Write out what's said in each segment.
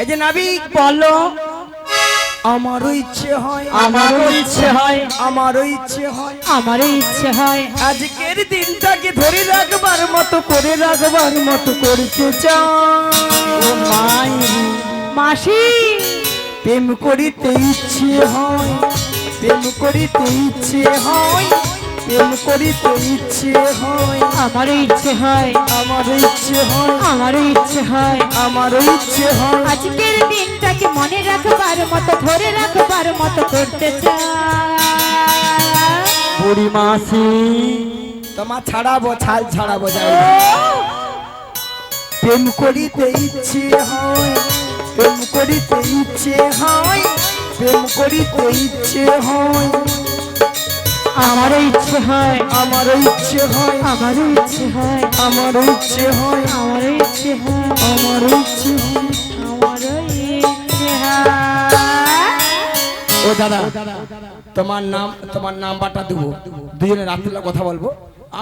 এই যে নাবিক বলো আমারও ইচ্ছে হয় আমারও ইচ্ছে হয় আমারও ইচ্ছে হয়। আমারও ইচ্ছে হয়। আজকের দিনটাকে ধরে রাখবার মতো করে রাখবার মতো করতে মাই মাসি। প্রেম করিতে ইচ্ছে হয় প্রেম করিতে ইচ্ছে হয়। প্রেম করিতে ইচ্ছে হয়। আমারও ইচ্ছে হয়। আমারও ইচ্ছে হয়। আমারও ইচ্ছে হয়। আমারও ইচ্ছে হয়। আজকের দিনটাকে মনে রাখবার মতো ধরে রাখবার মতো করতে বুড়ি মাসি তোমার ছাড়াবো ছাল ছাড়াবো যাই প্রেম করিতে ইচ্ছে হয়। প্রেম করিতে ইচ্ছে হয়। প্রেম করিতে ইচ্ছে হয়। আমারও ইচ্ছে হয় আমারও ইচ্ছে হয় আমারও ইচ্ছে হয় আমারও ইচ্ছে হয় আমারও ইচ্ছে হয় আমারও ইচ্ছে হয়। আমারও ইচ্ছে হয়। ও দাদা তোমার নাম তোমার নাম্বারটা দেবো। দুজনে রাত্রিবেলা কথা বলব।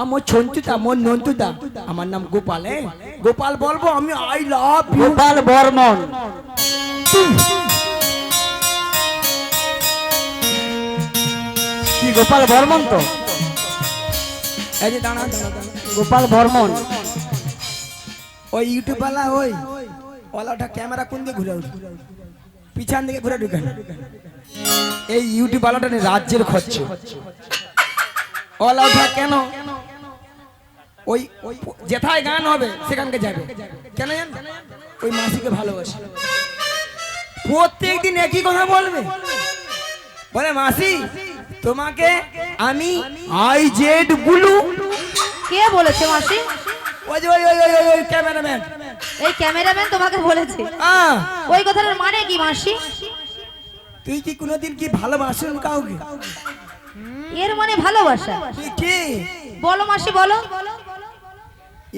আমার ছন্তুদা মোর নন্তুদা। আমার নাম গোপাল হ্যাঁ গোপাল বলব আমি I love you Gopal Barman. Gopal Barman তো? এই যে দাঁড়া গোপাল বর্মন। ওই ইউটিউবওয়ালা ওই ওলাটা ক্যামেরা কোন দিকে ঘুরে উঠবে পিছন দিকে ঘুরে ঢুকে। এই ইউটিউব ইউটিউবওয়ালাটা রাজ্যের খরচ। ওলা ওঠা কেন? ওই যেথায় গান হবে সেখানকে যাবে। কেন জান? ওই মাসিকে ভালোবাসে। প্রত্যেকদিন একই কথা বলবে। বলে মাসি তোমাকে আমি আই জেড ব্লু কে বলেছে মাসি? ওই ওই ওই ওই ওই ক্যামেরাম্যান। এই ক্যামেরাম্যান তোমাকে বলেছে। ওই কথাটার মানে কি মাসি? তুই কি কোনোদিন কি ভালোবাসেন কাউকে? এর মানে ভালোবাসা। কে বলো মাসি বলো।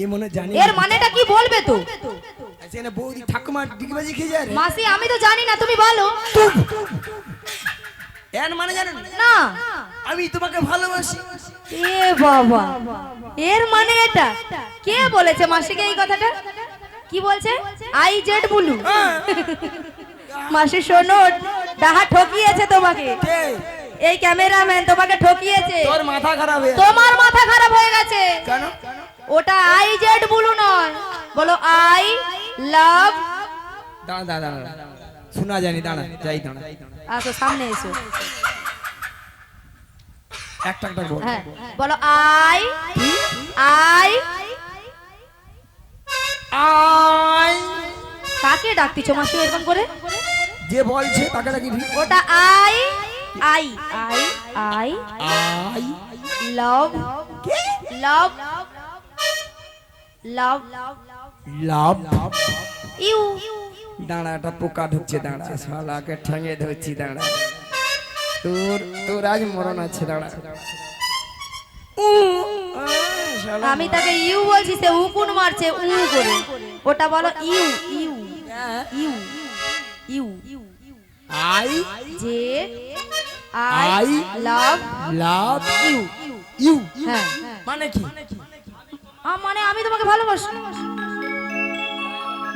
এ মনে জানি এর মানেটা কি বলবে তো? সেখানে বৌদি ঠাকুমা ডিগবাজি খেয়ে যায় মাসি আমি তো জানি না তুমি বলো। এর মানে জানেন? না। আমি তোমাকে ভালোবাসি। এ বাবা। এর মানে এটা। কে বলেছে মাসিকে এই কথাটা? কি বলছে? আই জেড বুলু। হ্যাঁ। মাসি শোনো ডাহা ঠকিয়েছে তোমাকে। এই ক্যামেরাম্যান তোমাকে ঠকিয়েছে। তোর মাথা খারাপ হয়ে তোমার মাথা খারাপ হয়ে গেছে। কেন? ওটা আই জেড ব্লু নয়। বলো আই লাভ দাঁড়া দাঁড়া শোনা জানি দাঁড়া যাই দাঁড়া। আসো সামনে এসো। একটা একটা বল। হ্যাঁ বলো আই আই। আই। কাকে ডাকতিছো মাসি এরকম করে? যে বলছে তাকে নাকি ওটা I I I I. I. Love love love love you. দাঁড়া একটা পোকা ঢুকছে দাঁড়া শালাকে ঠেঙে ধরছি দাঁড়া। তোর তোর আজ মরণ আছে দাঁড়া। আমি তাকে ইউ বলছি সে উকুন মারছে উ করে। ওটা বলো you you you you. I J I I love love you. You. হ্যাঁ মানে কি? মানে আমি তোমাকে ভালোবাসি।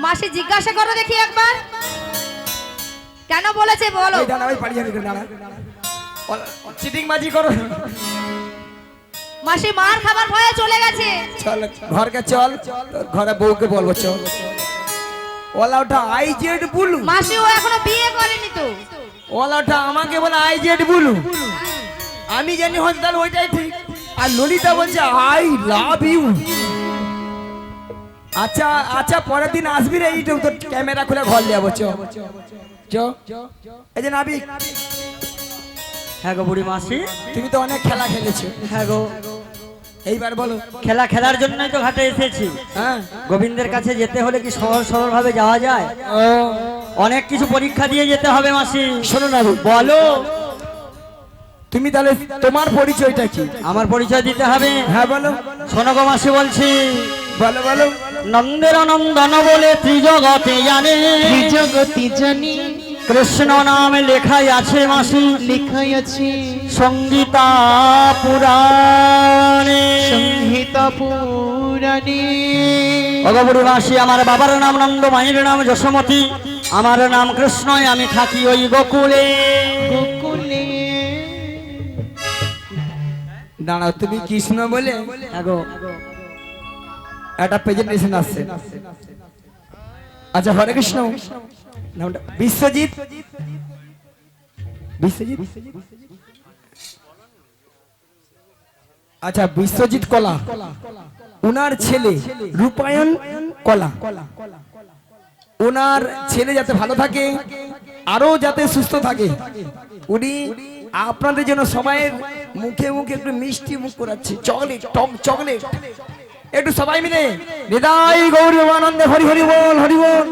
মাসি জিজ্ঞাসা করো দেখি একবার। কেন বলেছে বলো? দাঁড়া ওই পাড়ি জানি দাঁড়া। চিটিং বাজি করো। মাসি মার খাবার ভয়ে চলে গেছে। চল ঘরকে চল ঘরে বউকে বলব চল। ওলা ওটা আই জেড বুলু। মাসি ও এখনও বিয়ে করেনি তো। ওলা ওটা আমাকে বলে আই জেড বুলু। আমি জানি হয়তো তাহলে ওইটাই ঠিক। আর ললিতা বলছে আই লাভ ইউ। আচ্ছা আচ্ছা পরের দিন আসবি রে এইটা তোর ক্যামেরা খুলে ঘর যাব চ। চ। এই যে নাবিক। হ্যাঁ গো বুড়ি মাসি। তুমি তো অনেক খেলা খেলেছো। হ্যাঁ গো। এইবার বলো। খেলা খেলার জন্যই তো ঘাটে এসেছি। হ্যাঁ। গোবিন্দের কাছে যেতে হলে কি সহজ সরল ভাবে যাওয়া যায়? ও। অনেক কিছু পরীক্ষা দিয়ে যেতে হবে মাসি। শোনো না বলো। তুমি তাহলে তোমার পরিচয়টা কি? আমার পরিচয় দিতে হবে। হ্যাঁ বলো। শোনো গো মাসি বলছি। বলো বলো। নন্দের নন্দন বলে ত্রিজগতে জানে। জগতি জানি। কৃষ্ণ নামে লেখাই আছে মাসি। লেখাই আছে। সঙ্গীতা পুরাণে। পুর পুরাণে। অগবুড়ি মাসি আমার বাবার নাম নন্দ মায়ের নাম যশোমতী। আমার নাম কৃষ্ণই আমি থাকি ওই গোকুলে। গোকুলে। দাঁড়াও তুমি কৃষ্ণ বলে? আগো একটা প্রেজেন্টেশন আসছে আচ্ছা হরে কৃষ্ণ নামটা বিশ্বজিৎ। বিশ্বজিৎ? আচ্ছা বিশ্বজিৎ কলা। ওনার ছেলে রূপায়ণ কলা। ওনার ছেলে যাতে ভালো থাকে আরও যাতে সুস্থ থাকে, উনি আপনাদের জন্য সবাইয়ের মুখে মুখে একটু মিষ্টি মুখ করাচ্ছে। চকলেট, টক চকলেট। একটু সবাই মিলে। হৃদয় গৌরী আনন্দে হরি হরি বল হরি বল।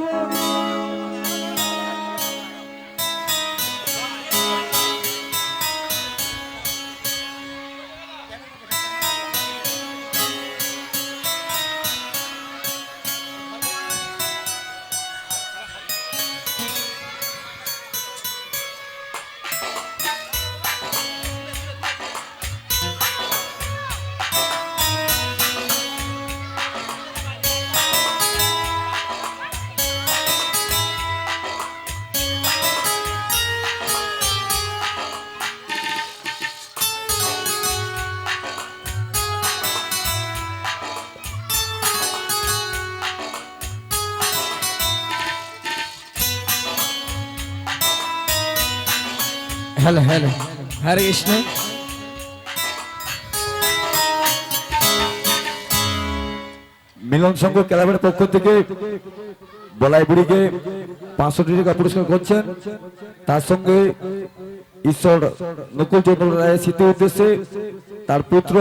Hello hello. হরে কৃষ্ণ। মিলন সংঘ ক্লাবের পক্ষ থেকে বলাই বুড়িকে পাঁচশো টাকা পুরস্কার করছেন। তার সঙ্গে ঈশ্বর নকুল চন্দ্র রায়ের স্মৃতি উদ্দেশ্যে তার পুত্র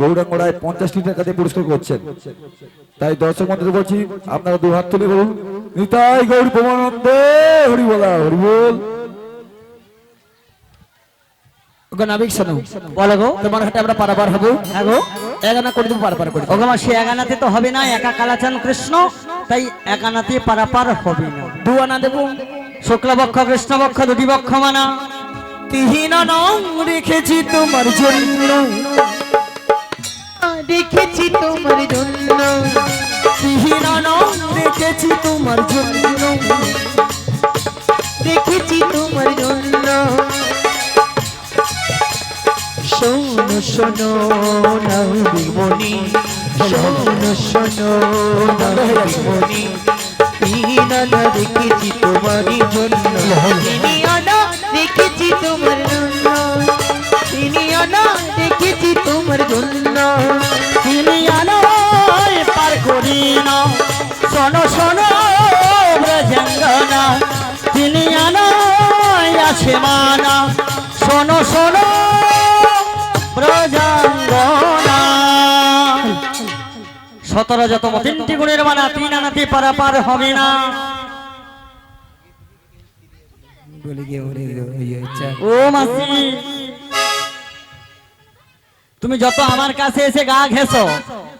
গৌরাঙ্গ রায় পঞ্চাশটি টাকা দিয়ে পুরস্কার করছেন। তাই দর্শক মন্ত্রী বলছি আপনারা দু হাত তুলে বলুন। নিতাই গৌরী প্রমানন্দে হরি বলা হরি বল। ওগো নাবিক শোনো বলো গো তোমার হাতে আমরা পারাবার হব। হ্যাঁ গো। এগানা করে দেবো পারাপার করে। ওগো মাসি একানাতে তো হবে না একা কালাচান কৃষ্ণ তাই একানাতে পারাপার হবে না। দু আনা দেবো। শুক্লপক্ষ কৃষ্ণপক্ষ দুটি পক্ষ মানা। তিহিন নং রেখেছি তোমার জন্য। দেখেছি তোমার জন্য। তিহিন নং রেখেছি তোমার জন্য। দেখেছি তোমার জন্য। শোনো শোনো নবীমণি শোনো শোনো নবীমণি তিনানা দেখেছি তোমার জন্য। তিনি আনা দেখেছি তোমার জন্য। তিনি আনা দেখেছি তোমার জন্য। তিনি আলোয় পার করি না। শোনো শোনো ব্রজঙ্গনা তিনি আলোয় আছে মানা। শোনো শোনো ব্রজঙ্গনা সতেরো যত তিনটি গুণের মানা তিন আনাতে পারাপার হবে না। ও মাসি তুমি যত আমার কাছে এসে গা ঘেসো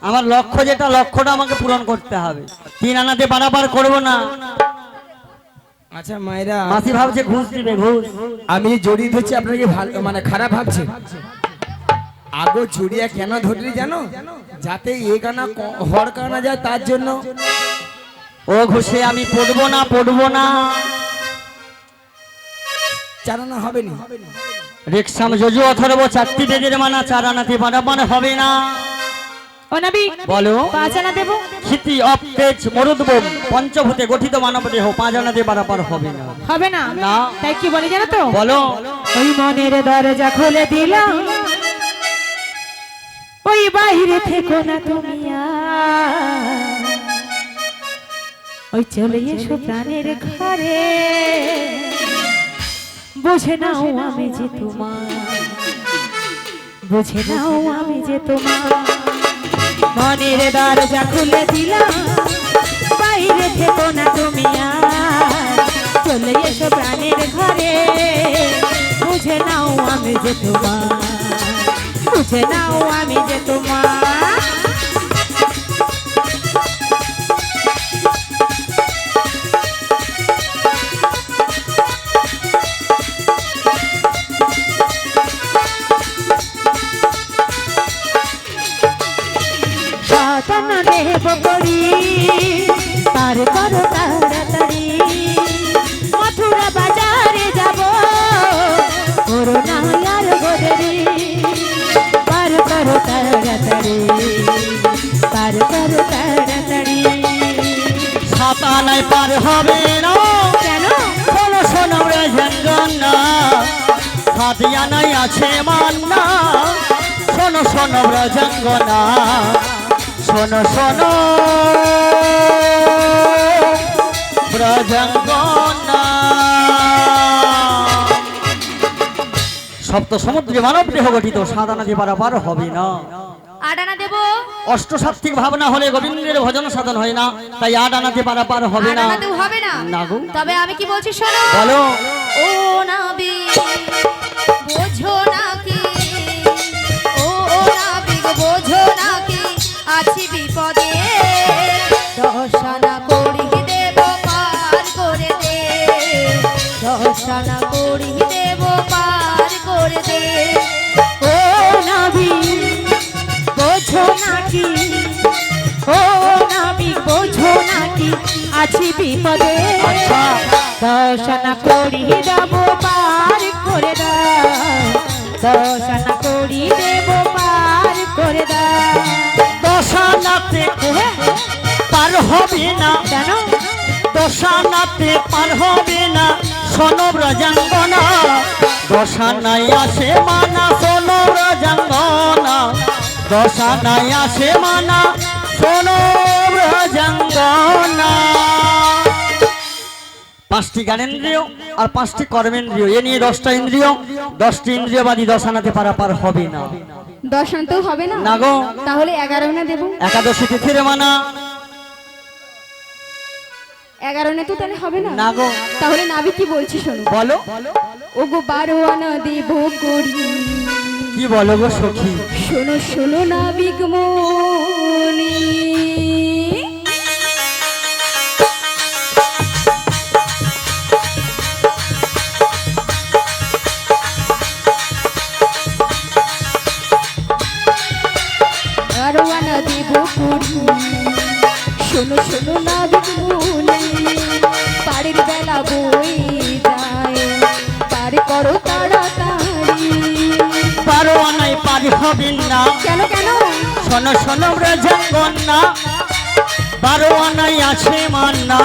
আমার লক্ষ্য যেটা লক্ষ্যটা আমাকে পূরণ করতে হবে। তিন আনাতে পারাপার করব না। আচ্ছা মায়েরা মাসি ভাবছে ঘুষ দিবে ঘুষ। আমি জড়িয়ে ধরছি আপনাকে ভালো মানে খারাপ ভাবছে। আগো জড়িয়া কেন ধরলি জানো? যাতে এ গানা ক- হর কানা যায় তার জন্য। ও ঘুষে আমি পড়ব না পড়ব না। চালানো হবে না? রিক্সাম যজু অথর্ব চারটি বেদের মানা চার আনাতে হবে না। বলো। পাঁচ আনা ক্ষিতি অপ তেজ পঞ্চভূতে গঠিত মানব দেহ পাঁচ আনাতে পারাপার হবে না। হবে না? না। তাই কি বলে জানো তো? বলো। ওই মনের দরজা খুলে দিলাম। ওই বাইরে থেকো না তুমি। ওই চলে এসো প্রাণের ঘরে। বুঝে নাও আমি যে তোমার। বুঝে নাও আমি যে তোমার। মনের দরজা খুলে দিলাম। বাইরে থেকো না তুমি চলে এসো প্রাণের ঘরে। বুঝে নাও আমি যে তোমার। বুঝে নাও আমি যে তোমার সাতান্ন দেব করি সাতানায় পার হবে না। কেন? শোনো শোনো রে জঙ্গনা সাতিয়ানাই আছে মান্না। শোনো শোনো রে জঙ্গনা শোনো শোনো। ব্রজঙ্গনা সপ্ত সমুদ্রে মানব দেহ গঠিত সাদা নদী পারাপার হবে না। অষ্টসাত্ত্বিক ভাবনা হলে গোবিন্দের ভজন সাধন হয় না। তাই আট আনাতে পারাপার হবে না। হবে না? তবে আমি কি বলছি শোনো? বলো। ও নাবি বোঝো নাকি ও নাবিক বোঝো নাকি আছি বিপদে। দশানা করি দেব পার করে দে। দশানা করি দেব পার করে দে। আছি বিপদে। আচ্ছা। দর্শনা করি দেব পার করে দাও। দর্শনা করি দেব পার করে দাও। দশানাতে পার হবে না। কেন? দশানাতে পার হবে না। শোনো ব্রজাঙ্গনা দশানাই আসে মানা শোনো ব্রজাঙ্গনা দশানাই আসে মানা শোনো পাঁচটি জ্ঞানেন্দ্রিয় আর পাঁচটি কর্মেন্দ্রিয়। এ নিয়ে দশটা ইন্দ্রিয়। দশটি ইন্দ্রিয়বাদী দশানাতে পারাপার হবে না। দশান্তেও হবে না? না গো। তাহলে এগারো না দেব? একাদশী তিথির মানা। এগারো না তো তাহলে হবে না? না গো। তাহলে নাবি কি বলছি শোনো? বলো। ও গো বারো আনা দেব কি বলো গো সখী? শোনো শোনো নাবিক মনি। শোনো শোনো নাবিক মনি পাড়ের বেলা বই যায় পার করো তাড়াতাড়ি। পারো আনাই পারি হবেন না। কেন কেন? শোনো শোনো ব্রজঙ্গনা বারো আনাই আছে মান্না।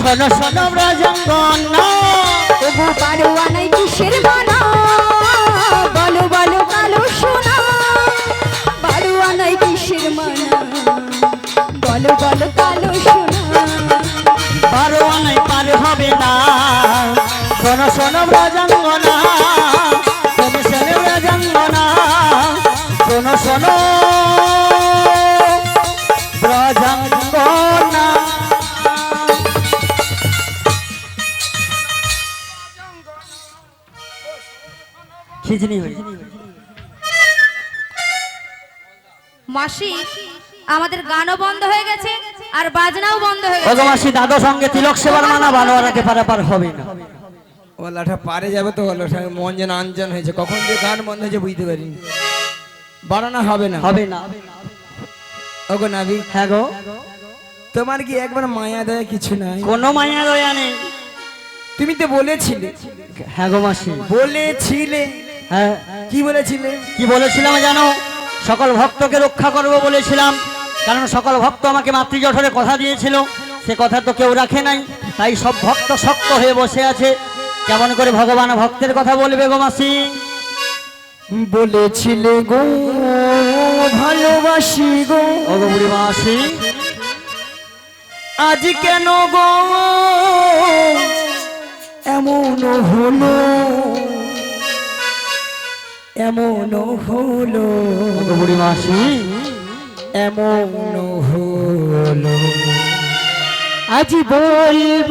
শোনো শোনো ব্রজঙ্গনা ওগো পারোয়া নাই কিসের মানা বলো কালো সোনা বারো পার হবে না। শোনো শোনো ব্রজঙ্গনা। শোনো শোনো ব্রজঙ্গনা। শোনো শোনো ব্রজঙ্গনা। হয়েছে মাসি গানও বন্ধ হয়ে গেছে আর বাজনাও বন্ধ হয়ে গেছে। ভগবাসী দাদু সঙ্গে তিলক সেবার মানা বানোয়ারাতে পারাপার হবে না। ওলাটা পারে যাবে তো ওলাটা মন যেন আনজান হয়েছে। কখন যে গান বন্ধ হয়েছে বুঝতে পারিনি। বাড়ানো হবে না। হবে না। ওগো নাবি। হ্যাঁ গো। তোমার কি একবার মায়া দয়া কিছু নাই? কোনো মায়া দয়া নেই। তুমি তো বলেছিলে। হ্যাঁ গো মাসি। বলেছিলে। হ্যাঁ। কি বলেছিলে? কি বলেছিলাম জানো? সকল ভক্তকে রক্ষা করব বলেছিলাম। কারণ সকল ভক্ত আমাকে মাতৃজঠরে কথা দিয়েছিল। সে কথা তো কেউ রাখে নাই। তাই সব ভক্ত শক্ত হয়ে বসে আছে। কেমন করে ভগবান ভক্তের কথা বলবে গো মাসি? বলেছিলে গো ভালোবাসি গো। বুড়ি মাসি। আজ কেন গো? এমন হলো। এমন হলো। বুড়ি মাসি। এমন হলো। আজ বলব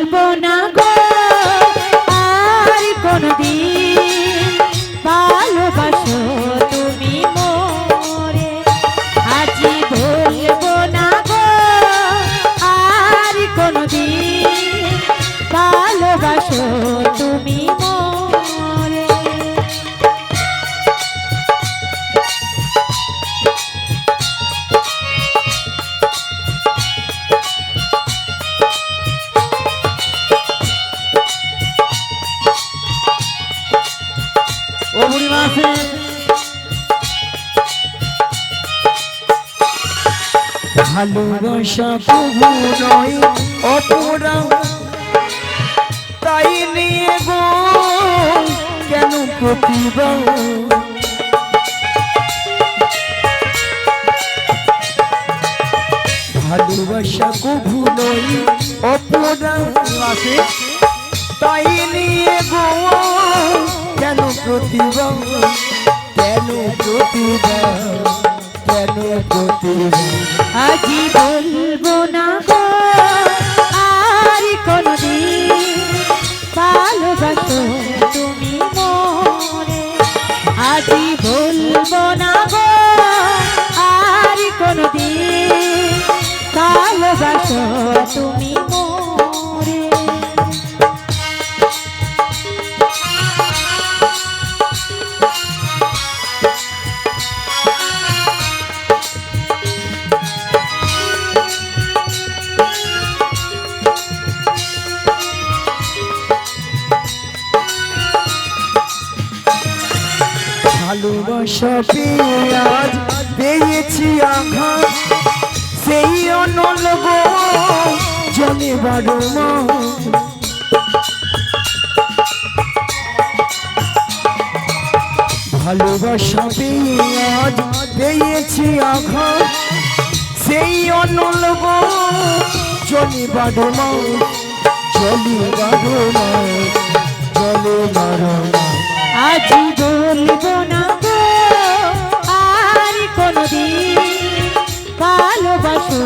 ভালোবাসা প্রভু নয় অপরা তাই নিয়ে গো, কেন প্রতিভা? ভালোবাসা কভু অপরা তাই নিয়ে গো, কেন প্রতিভা? কেন প্রতিভা? কেন প্রতিভা? আজি বলব না গো, আর কোনদিন ভালোবাসো তুমি মোরে। আজি বলব না গো, আর কোনদিন তুমি বারো মা জলে বারো মা জলে বারো মা। আজি বলব না আর কোনদিন ভালোবাসো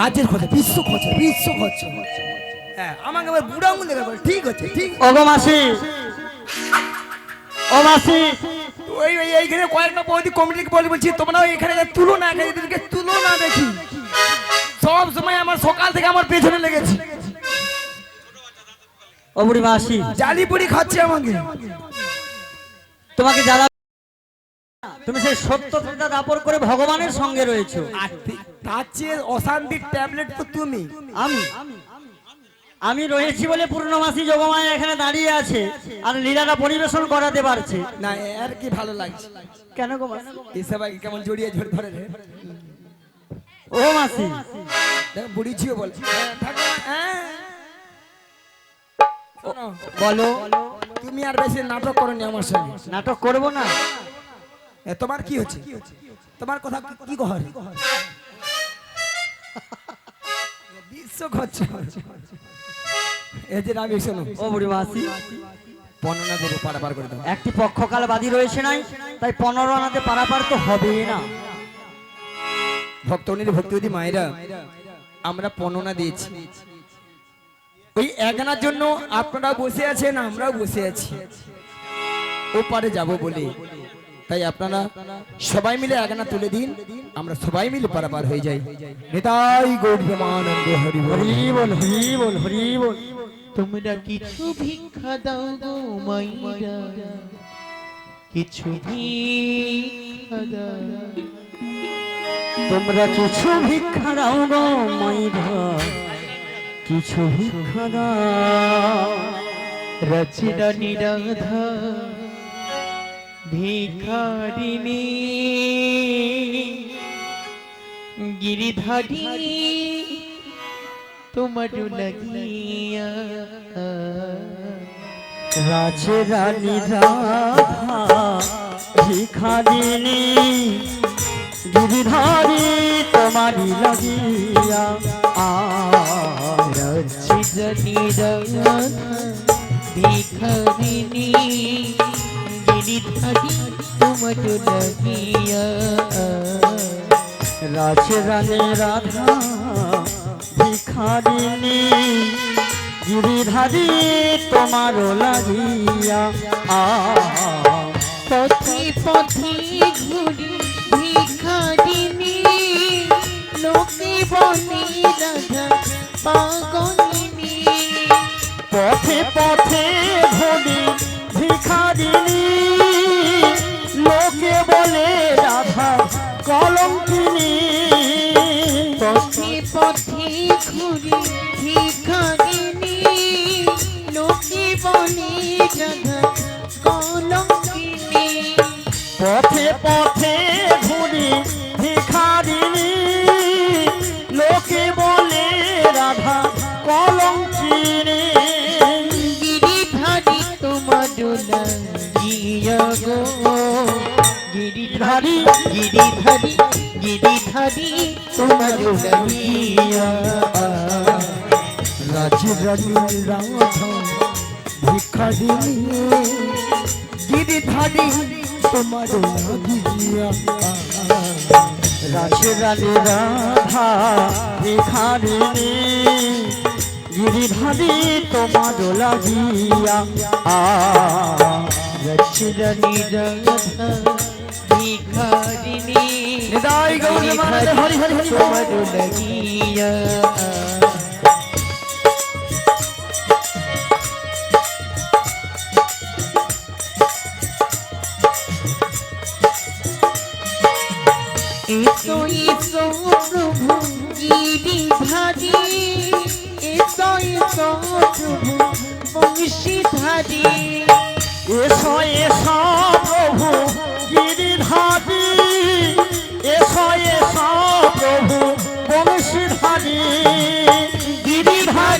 রাজ্যের খোঁজে বিশ্ব খোঁজে বিশ্ব খোঁজে। হ্যাঁ আমাকে আবার বুড়া আঙুল দেখে ঠিক আছে ঠিক ও গো মাসি ও মাসি। ওই ওই এইখানে কয়েকটা বৌদি কমিটিকে বলে বলছি তোমরা এখানে তুলো না এখানে এদেরকে তুলো না দেখি। সব সময় আমার সকাল থেকে আমার পেছনে লেগেছে। ও বুড়ি মাসি। জালি পুরি খাচ্ছে আমাকে। তোমাকে জ্বালা তুমি সেই সত্যতা দাপর করে ভগবানের সঙ্গে রয়েছো। আর তার চেয়ে অশান্তির ট্যাবলেট তো তুমি। আমি আমি রয়েছি বলে পূর্ণমাসী যোগমায় এখানে দাঁড়িয়ে আছে আর লীলাটা পরিবেশন করাতে পারছে। না আর কি ভালো লাগছে। কেন গো মাসি? এই সবাইকে কেমন জড়িয়ে ঝড় ধরে রে? ও মাসি। দেখ, বুড়ি ঝিও বলে হ্যাঁ, হ্যাঁ। বলো। তুমি আর বেশি নাটক করনি আমার সঙ্গে। নাটক করব না? তোমার কি হচ্ছে? তোমার কথা কি- কহর? বিশ্ব খরচ এই যে আমি শোনো ও বুড়ি মাসি। বর্ণনা দেবো পারাপার করে দাও। একটি পক্ষকাল বাদী রয়েছে নাই তাই পনেরো আনাতে পারাপার তো হবেই না। ভক্তনীর ভক্তিবতী মায়েরা আমরা পণনা দিয়েছি। ওই একনার জন্য আপনারা বসে আছেন আমরাও বসে আছি। ও পারে যাব বলে। তাই আপনারা সবাই মিলে একনা তুলে দিন আমরা সবাই মিলে পারাপার হয়ে যাই। নেতাই গৌর প্রেমানন্দ হরি বল। হরি বল হরি বল হরি বল তোমরা কিছু ভিক্ষা দাও গো মাইরা। কিছু ভিক্ষা দাও। তোমরা কিছু ভিক্ষা দাও গো মাইরা। কিছু ভিক্ষা দাও। রচনা নিরাধা ভিখারিণী গিরিধারী তোমার লাগিয়া। রাজে রানী রাধা ভিখারিণী গিরিধারী তোমারি লাগিয়া। আ রচনা নিরাধা ভিখারিণী রাজে রানী রাধা ভিখারিণী গিরিধারী তোমার লাগিয়া। আ পথে পথে ঘুরি ভিখারিণী লোকে বলে রাধা পাগলিনী গিরিধারী তোমার লাগিয়া রাজি রানী রাধা ভিখারিণী গিরিধারী তোমার লাগিয়া রাজে রানী রাধা ভিখারিণী গিরিধারী তোমার লাগিয়া। রচরণী রাধা। গৌর হরি তোমার লাগিয়া এসো প্রভু এসো প্রভু বংশীধারী এসো এসো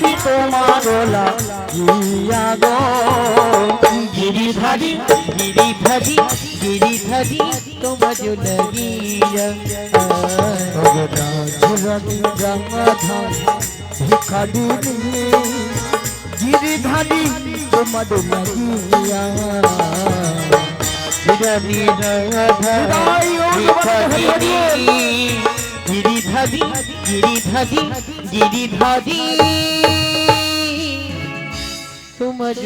গিরিধারী তোমার লাগিয়া গো গিরিধারী গিরিধারী গিরিধারী তোমার ভিখারিণী গিরিধারী তোমার লাগিয়া গিরানি রাধা ভিখারিণী গিরিধারী গিরিধারী গিরিধারী। তোমার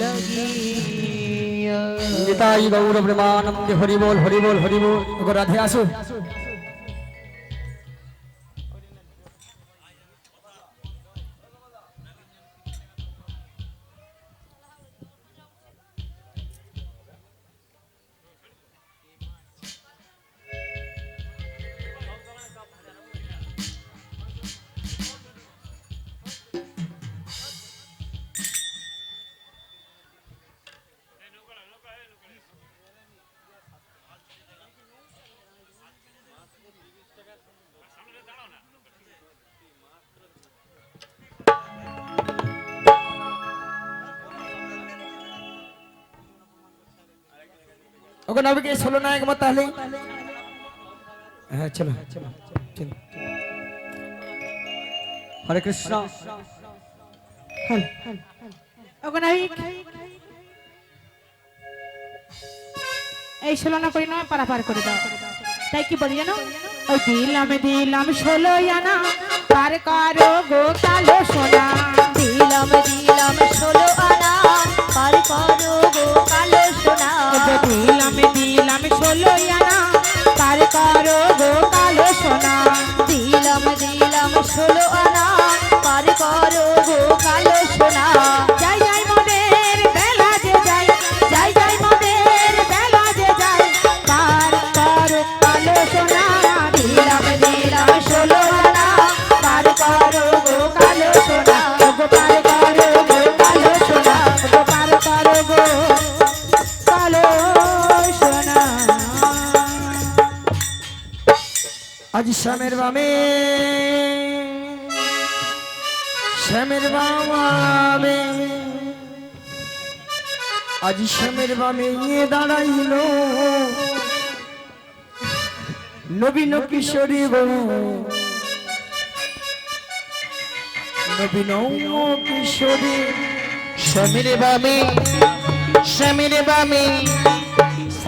লাগিয়া। নিতাই গৌর প্রেমানন্দে হরি বল হরি বল হরি বল ওগো রাধে আসো। ওকে নবীকে ষোলো নায়ক মত তাহলে। হ্যাঁ চলো। চলো। হরে কৃষ্ণ। অগনায়িক এই ষোলনা করি নয় পারাপার করে দাও। তাই কি বলি জানো? ওই দিলাম দিলাম ষোলো আনা পার করো গো কালো সোনা। দিলাম দিলাম ষোলো আনা পার করো দিলাম দিলাম ষোলো আনা। পার করো গো কালো সোনা? দিলাম দিলাম ষোলো আনা। আজ শ্যামের বামে। শ্যামের বামে। আজ শ্যামের বামে ইয়ে দাঁড়াইল। নবীন কিশোরী গো। নবীন কিশোরী। স্বামীর বামে স্বামীর বামে।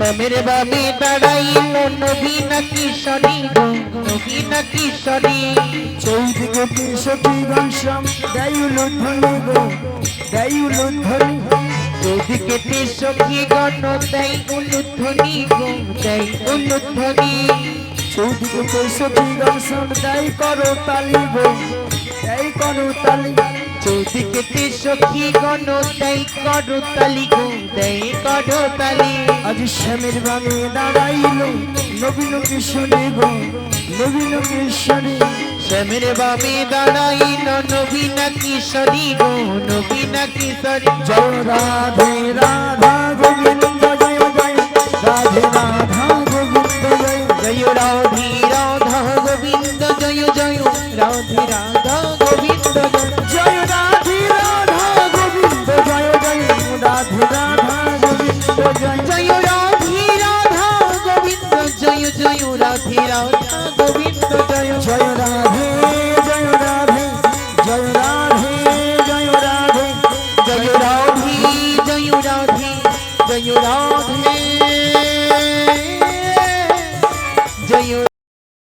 স্বামীর বামে দাঁড়াইল নবীন কিশোরী গো নবীন কিশোরী চৌদিকে তিনশোটি ঘনশ্যাম দেয়ুল ধ্বনি গো দেয়ুল ধ্বনি ওদিকে সখী গণ দেয় উলুধ্বনি গো দেয় উলুধ্বনি। চৌদিকে চৌষট্টি ঘনশ্যাম দেয় করো তালি গো দেয় করো তালি চৌদিকে সখী গণ দেয় করো তালি গো দেয় তালি আজ শ্যামের বামে দাঁড়াইল নবীন কিশোরী গো নবীন কিশোরী। স্বামীর বামে দাঁড়াইল নবীন কিশোরী গো নবীন কিশোরী। জয় রাধে রাধা গোবিন্দ।